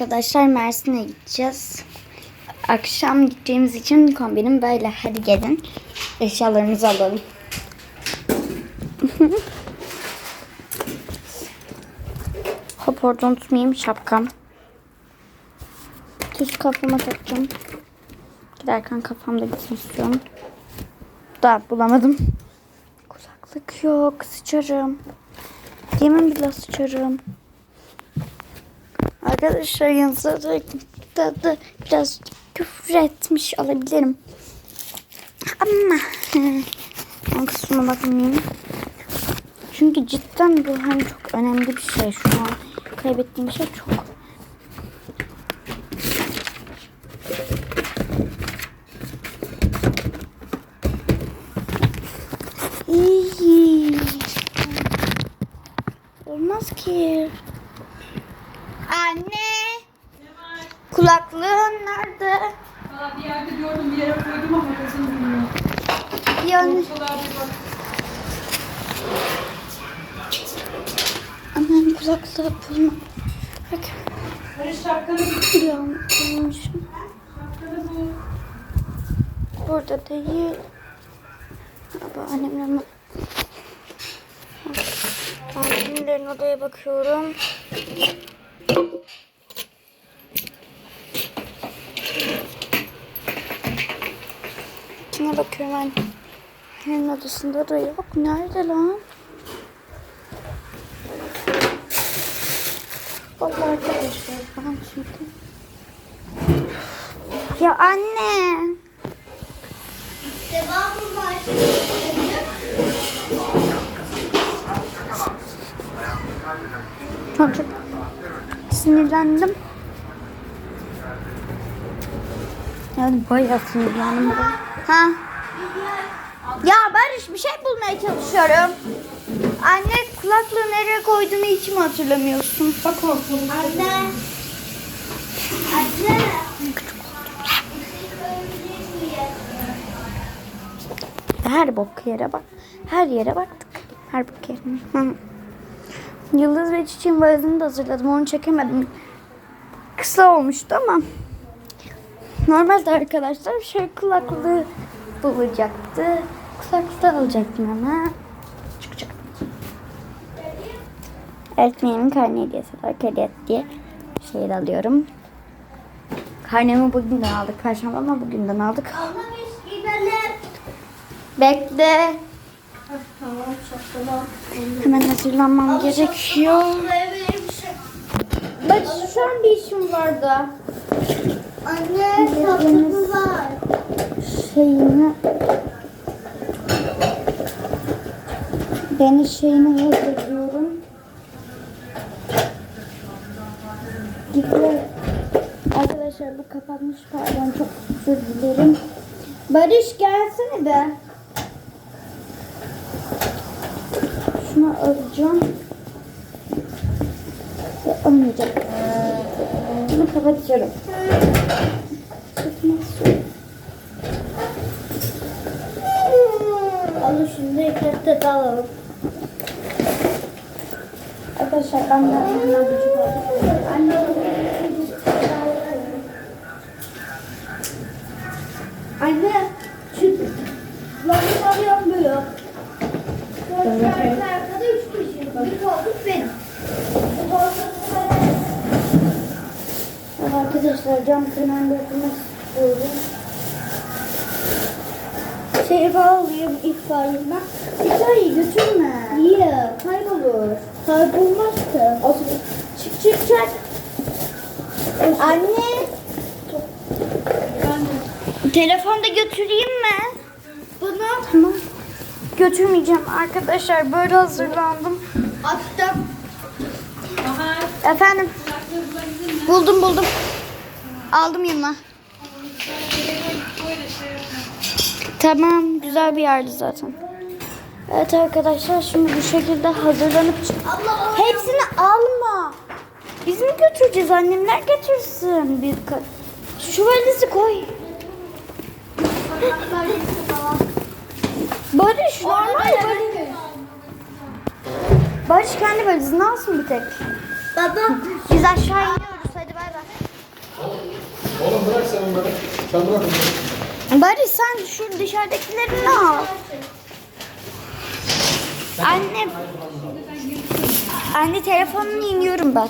Arkadaşlar Mersin'e gideceğiz. Akşam gideceğimiz için kombinim böyle. Hadi gelin. Eşyalarımızı alalım. Hop orada unutmayayım şapkam. Düz kafama takacağım. Giderken kafamda gitsin istiyorum. Da bulamadım. Kulaklık yok. Sıçarım. Yemin bile sıçarım. Arkadaşlar yanınızda da, biraz küfür etmiş olabilirim. Ama ben kusuruma bakmayayım. Çünkü cidden bu hani çok önemli bir şey şu an. Kaybettiğim şey çok. İyi. Olmaz ki. Anne. Kulaklığın nerede? Aa, bir yerde gördüm bir yere koydum ama kızım bilmiyor. Yani annem kulaklığı bulma. Bak Hani şapkanı ya bulmuşum. şapkanı bu. Burada değil. Ama annemle? Annemlerin odaya bakıyorum. Kime bakıyorum ben? Annemin odasında da yok. Nerede lan? Vallahi arkadaşlar ben şimdi... Ya anne! Çok çok sinirlendim. Yani bayağı sinirlendim. Ha? Ya Barış bir şey bulmaya çalışıyorum. Anne kulaklığı nereye koyduğunu hiç mi hatırlamıyorsun? Bak ortalık. Anne. Anne. Her bok yere bak. Her yere baktık. Her bok yere. Hı. Yıldız ve Çiçek'in valizini de hazırladım. Onu çekemedim. Kısa olmuştu ama. Normalde arkadaşlar şey kulaklığı bulacaktı. Kulaklığı alacaktım ama. Çıkacak. Öğretmenimin karne hediyesi var. Hediye diye şeyi de alıyorum. Karnemi bugünden aldık. Perşembe ama bugünden aldık. Bekle. Hemen hazırlanmam gerekiyor. Şey. Bak şu an bir işim vardı. Anne şapkamı var. Şeyini... Beni şeyini hazırlıyorum. Gidiyor. Arkadaşlar bu kapatmış pardon çok özür dilerim. Barış gelsene de. Şunu alacağım. Ve almayacağım. Bunu kapatıyorum. İplette alalım. Arkadaşlar ben de bir şey aldım. Anne. Anne. Şu lambayı alıyorum böyle. Dört tane arkada üç kişi. Bir koltuk benim. Arkadaşlar cam kenarında oturmak istiyorum. Şey alayım itfaiyeden. İtfaiye götürme. Niye? Kaybolur. Kaybolmaz ki. O zaman çık çık çık. Anne. Telefonda götüreyim mi? Bunu Tamam. Götürmeyeceğim arkadaşlar. Böyle hazırlandım. attım. Aha. Efendim. Buldum buldum. Aldım yanıma. Tamam. Güzel bir yerdi zaten. Evet arkadaşlar şimdi bu şekilde hazırlanıp Allah Hepsini alma. Biz mi götüreceğiz? Annemler getirsin. Bir Şu valizi koy. Barış normal valiz. Barış kendi valizini alsın bir tek. Baba Biz aşağı iniyoruz. Hadi bay bay. bırak sen onları. Sen bırak onları. Bari sen şu dışarıdakilerini al. Anne. Anne telefonunu iniyorum ben.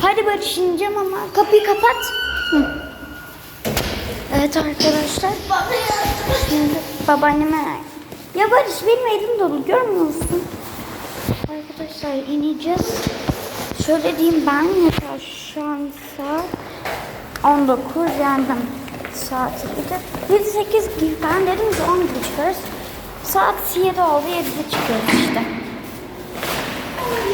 Hadi Barış ineceğim ama kapıyı kapat. Hı. Evet arkadaşlar. Şimdi babaanneme ya Barış benim elim dolu görmüyor musun? Arkadaşlar ineceğiz. Şöyle diyeyim ben mesela şu an saat 19 yani saat 7 8 gibi ben dedim ki 10 gibi çıkarız. Saat 7 oldu 7'de çıkıyoruz işte.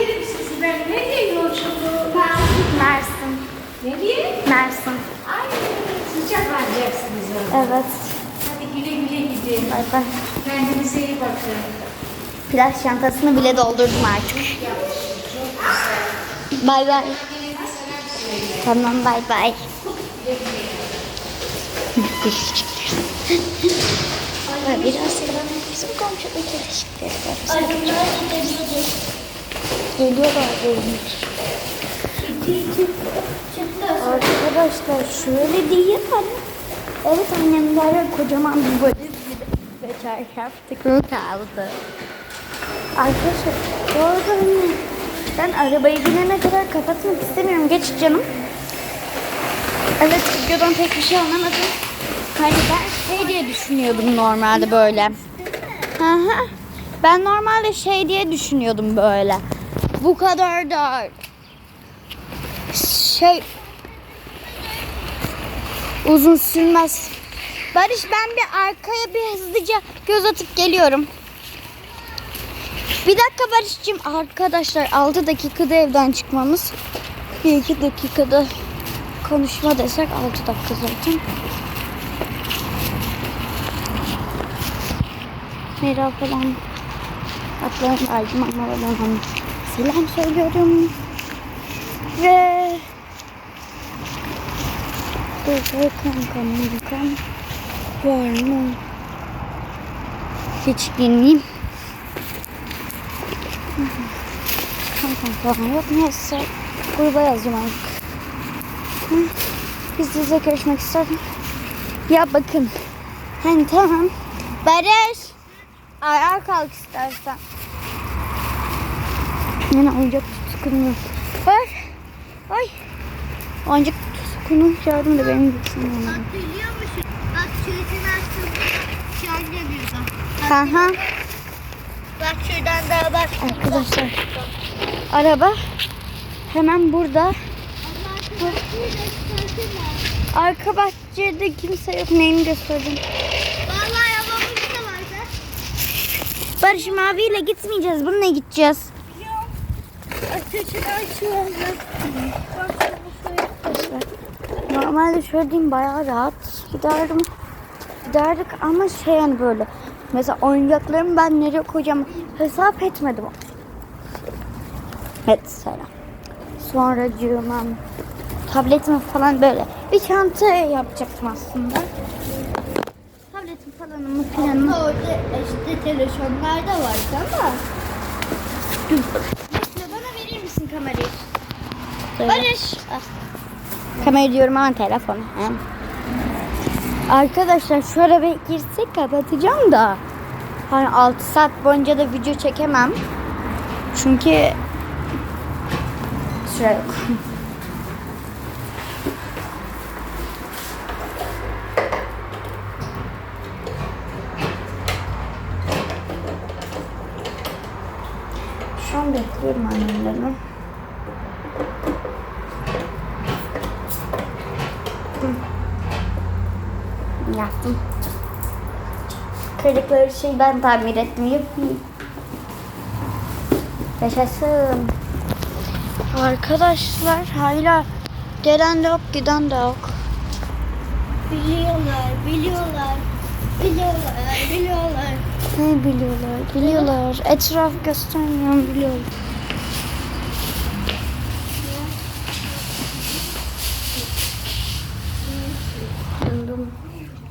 Yerim sizi ben. Nereye yolculuk? Mersin. Nereye? Mersin. Ay sıcak alacaksınız orada. Evet. Hadi güle güle gidin. Bay bay. Kendinize iyi bakın. Plaj çantasını bile doldurdum artık. Bay bay. Tamam bay bay. Ay, Biraz sonra bizim komşuda çalıştıkları var. Geliyorlar benim. Arkadaşlar şöyle diyeyim hani. Evet annemler kocaman bir valiz de çarşaf tıklı kaldı. Arkadaşlar bu arada hani ben arabayı binene kadar kapatmak istemiyorum. Geç canım. Evet videodan pek bir şey anlamadım. Hani ben şey diye düşünüyordum normalde böyle. Hı. Ben normalde şey diye düşünüyordum böyle. Bu kadar da şey uzun sürmez. Barış ben bir arkaya bir hızlıca göz atıp geliyorum. Bir dakika Barış'cığım arkadaşlar 6 dakikada evden çıkmamız. 1-2 dakikada konuşma desek 6 dakika zaten. Merhaba falan. Atlarım ama ben selam söylüyorum. Ve Burada kankam kankam var mı? Hiç dinleyeyim. Kankam falan yok. Neyse gruba yazacağım artık. Hı, Biz size görüşmek isterim. Ya bakın. Hani tamam. Barış. Ayağa kalk istersen. Yine oyuncak tutkunu var. Ay. Oyuncak tutkunu yardım da benim gitsin. Bak biliyor musun? Bak çocuğun şöyle bir bak. Aha. Bak şuradan daha bak. Arkadaşlar. Araba hemen burada. Arka bahçede kimse yok. Neyini göstereceğim. Vallahi arabamız da vardı. Barış maviyle gitmeyeceğiz. Bununla gideceğiz. Ateşini açıyorum. Normalde şöyle diyeyim bayağı rahat giderdim. Giderdik ama şey yani böyle. Mesela oyuncaklarımı ben nereye koyacağım hesap etmedim. Mesela. Sonra cığımam, tabletimi falan böyle bir çanta yapacaktım aslında. Tabletim falanımı planımı. Orada işte telefonlar da vardı ama. Mesela bana verir misin kamerayı? Barış. Kamera diyorum ama telefonu. He. Arkadaşlar şu arabaya girsek kapatacağım da. Hani 6 saat boyunca da video çekemem. Çünkü süre yok. Şu an bekliyorum annemlerimi. Hı. Yaptım. Kırdıkları şeyi ben tamir ettim. Yapayım. Yaşasın. Arkadaşlar hala gelen de yok giden de yok. Biliyorlar, biliyorlar. Biliyorlar, biliyorlar. Ne biliyorlar? Biliyorlar. Etraf göstermiyorum biliyorlar.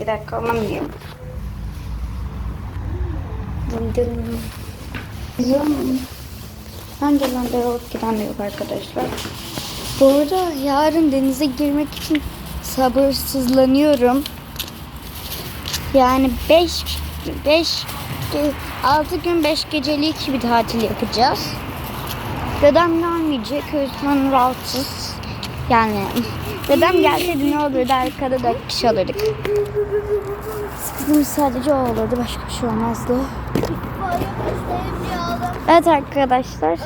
Bir dakika alamıyorum. Gelen de yok giden de yok arkadaşlar. Bu arada yarın denize girmek için sabırsızlanıyorum. Yani 5 5 6 gün 5 gecelik bir tatil yapacağız. Dedem gelmeyecek. Yüzden rahatsız. Yani dedem gelseydi ne olurdu arkada da kişi alırdık. Sıkıntımız sadece o olurdu. Başka bir şey olmazdı. Evet arkadaşlar.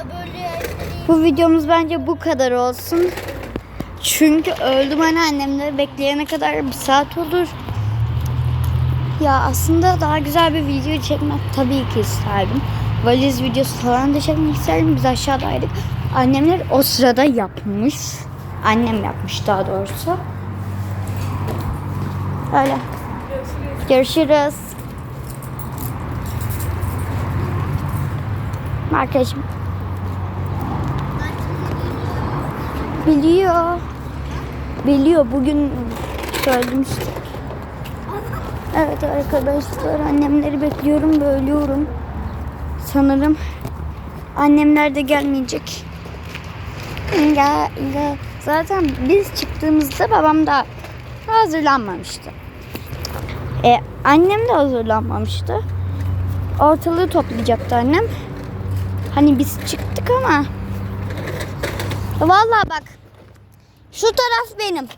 Bu videomuz bence bu kadar olsun. Çünkü öldüm anneannemleri bekleyene kadar bir saat olur. Ya aslında daha güzel bir video çekmek tabii ki isterdim. Valiz videosu falan da çekmek isterdim. Biz aşağıdaydık. Annemler o sırada yapmış. Annem yapmış daha doğrusu. Öyle. Görüşürüz. Arkadaşım. Biliyor. Biliyor. Bugün söylemiştik. Evet arkadaşlar annemleri bekliyorum ve ölüyorum. Sanırım annemler de gelmeyecek. Ya, ya, zaten biz çıktığımızda babam da hazırlanmamıştı. E, annem de hazırlanmamıştı. Ortalığı toplayacaktı annem. Hani biz çıktık ama. Vallahi bak. Şu taraf benim.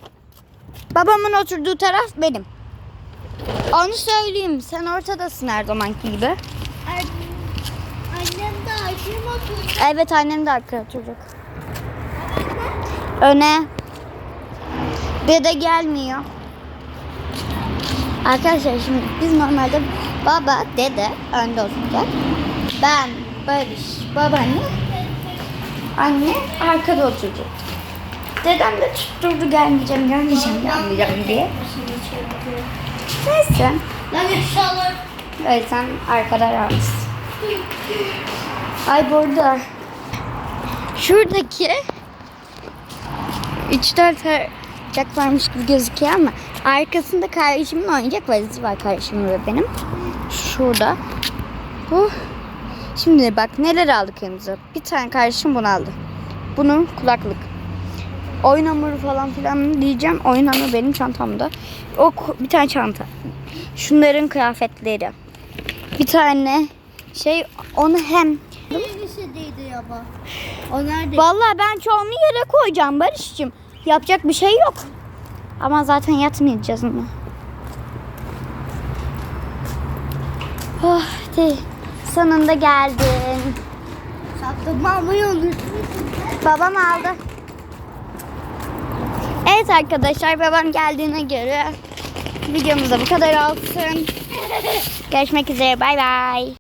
Babamın oturduğu taraf benim. Onu söyleyeyim. Sen ortadasın her zamanki gibi. Annem de aşırı oturdu. Evet annem de arkaya oturacak. Öne. Dede gelmiyor. Arkadaşlar şimdi biz normalde baba, dede önde oturacak. Ben, Barış, babaanne, anne arkada oturacak. Dedem de tutturdu gelmeyeceğim, gelmeyeceğim, gelmeyeceğim diye. Neyse. Lan inşallah. Evet sen arkada rahatsın. Ay burada. Şuradaki 3-4 oyuncak varmış gibi gözüküyor ama arkasında kardeşimin oyuncak valizi var kardeşimin ve benim. Şurada. Bu. Şimdi bak neler aldık elimize. Bir tane kardeşim bunu aldı. Bunun kulaklık. Oyun hamuru falan filan diyeceğim. Oyun hamuru benim çantamda. O bir tane çanta. Şunların kıyafetleri. Bir tane şey onu hem Bu? O nerede? Vallahi ben çoğunu yere koyacağım Barış'cığım. Yapacak bir şey yok. Ama zaten yatmayacağız mı? Oh, de, sonunda geldin. Saklanmayı unuttum. Babam aldı. Evet arkadaşlar babam geldiğine göre videomuz da bu kadar olsun. Görüşmek üzere bay bay.